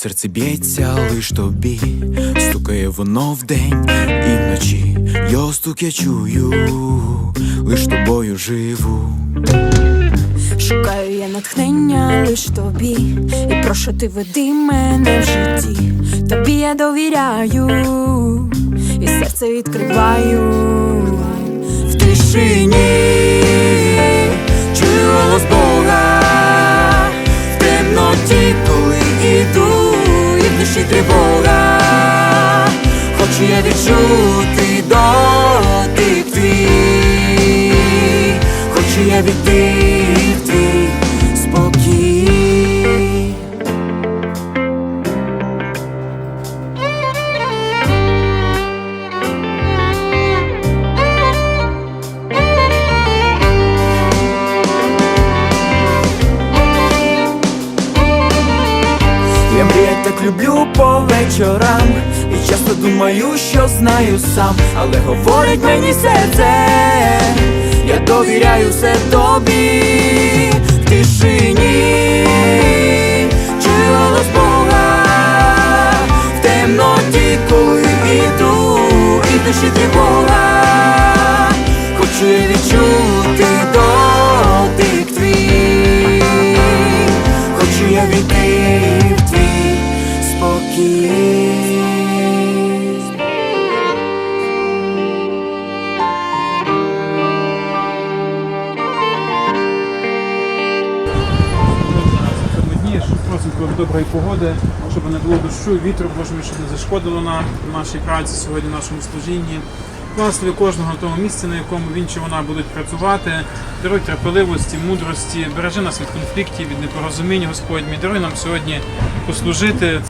серце б'ється лиш тобі, стукає воно вдень і вночі. Його стук я чую, лиш тобою живу. Шукаю я натхнення лиш тобі, і прошу ти веди мене в житті. Тобі я довіряю, і серце відкриваю в тишині. Чую голос Бога і в вечорам. І часто думаю, що знаю сам, але говорить мені серце, я довіряю все тобі просимо доброї погоди, щоб не було дощу, вітру, Боже мій, щоб не зашкодило нам нашій праці сьогодні, нашому служінні. Благослови кожного на тому місці, на якому він чи вона будуть працювати. Даруй терпеливості, мудрості, бережи нас від конфліктів, від непорозумінь, Господь. Даруй нам сьогодні послужити.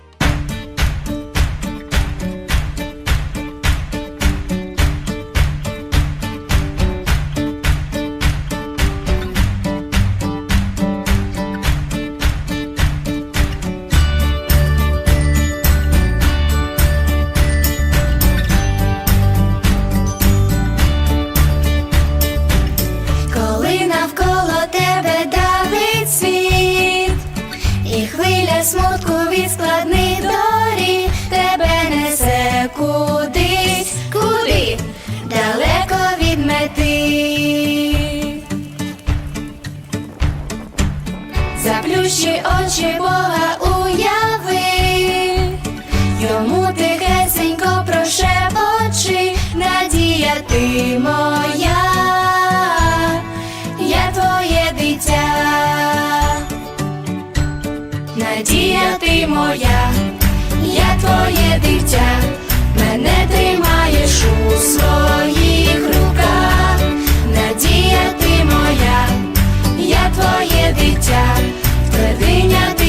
Ти моя, я твоє дитя, мене тримаєш у своїх руках, надія ти моя, я твоє дитя, твердиня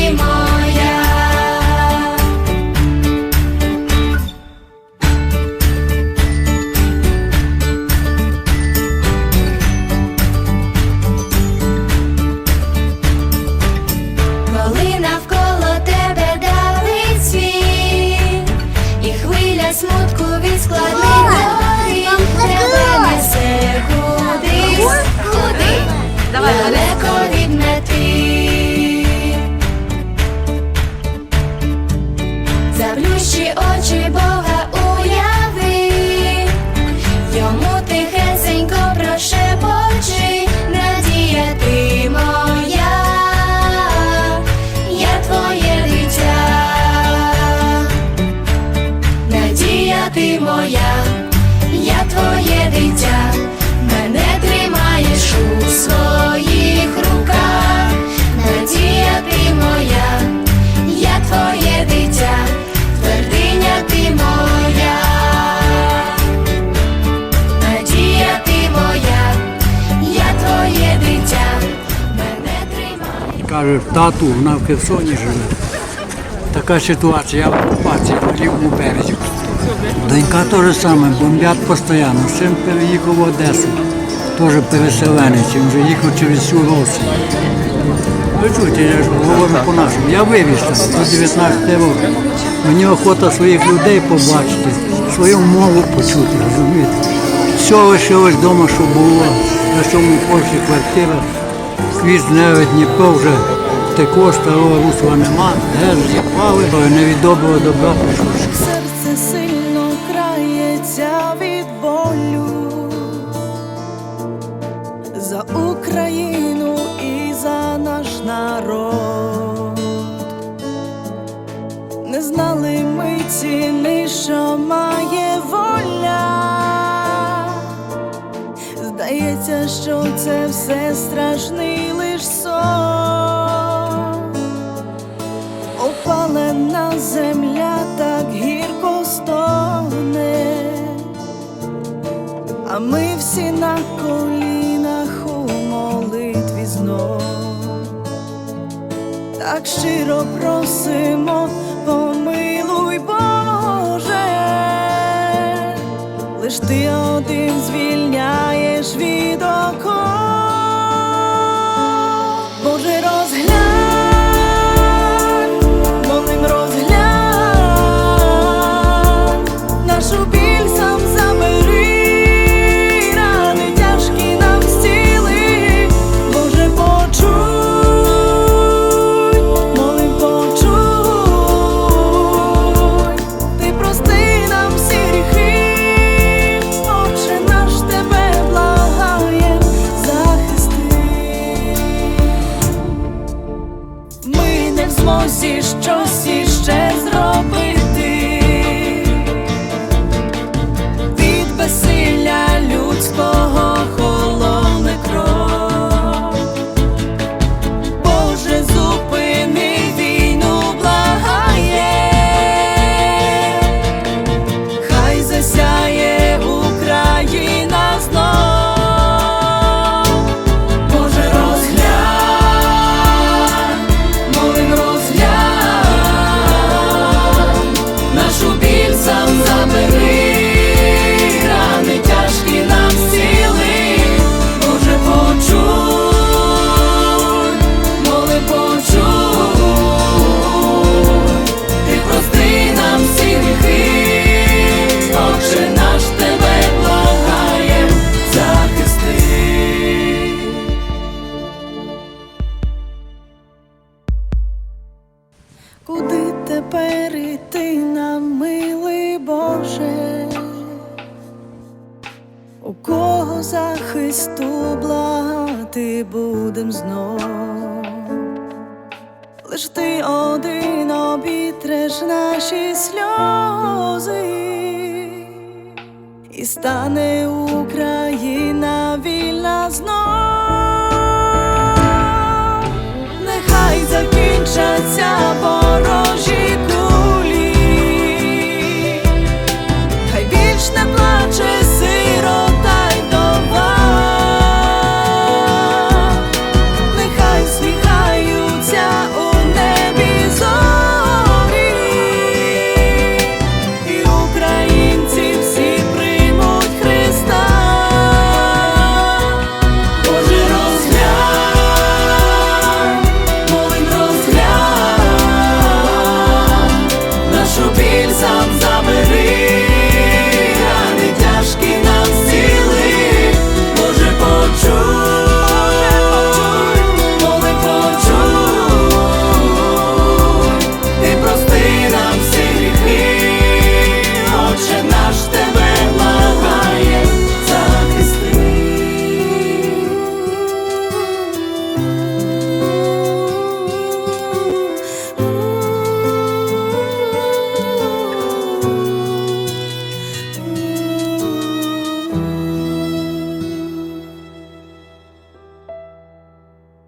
Заплющи очі Бога Каже, тату, вона в Херсоні живе. Така ситуація, я в окупації на лівому березі. Донька теж саме, бомблять постійно. Син переїхав в Одесу, теж переселенець, він вже їхав через всю Росію. Ви чуєте, я ж говорю по-нашому. Я вивіз там до 19 років. Мені охота своїх людей побачити, свою мову почути, розумієте. Все лишилось вдома, що було. На цьому Польщі квартира. Квіз Дневе, Дніпро вже такого старого русла нема, є пали, не від доброго добра прийшло. Серце сильно крається від болю за Україну і за наш народ. Не знали ми ціни, що має воля. Здається, що це все страшний лиш сон. Опалена земля так гірко стогне, а ми всі на колінах у молитві знов. Так щиро просимо, помилуй Боже, лиш ти один звільняєш від Ми не Лиш ти один обітреш наші сльози, і стане Україна вільна знов. Нехай закінчаться.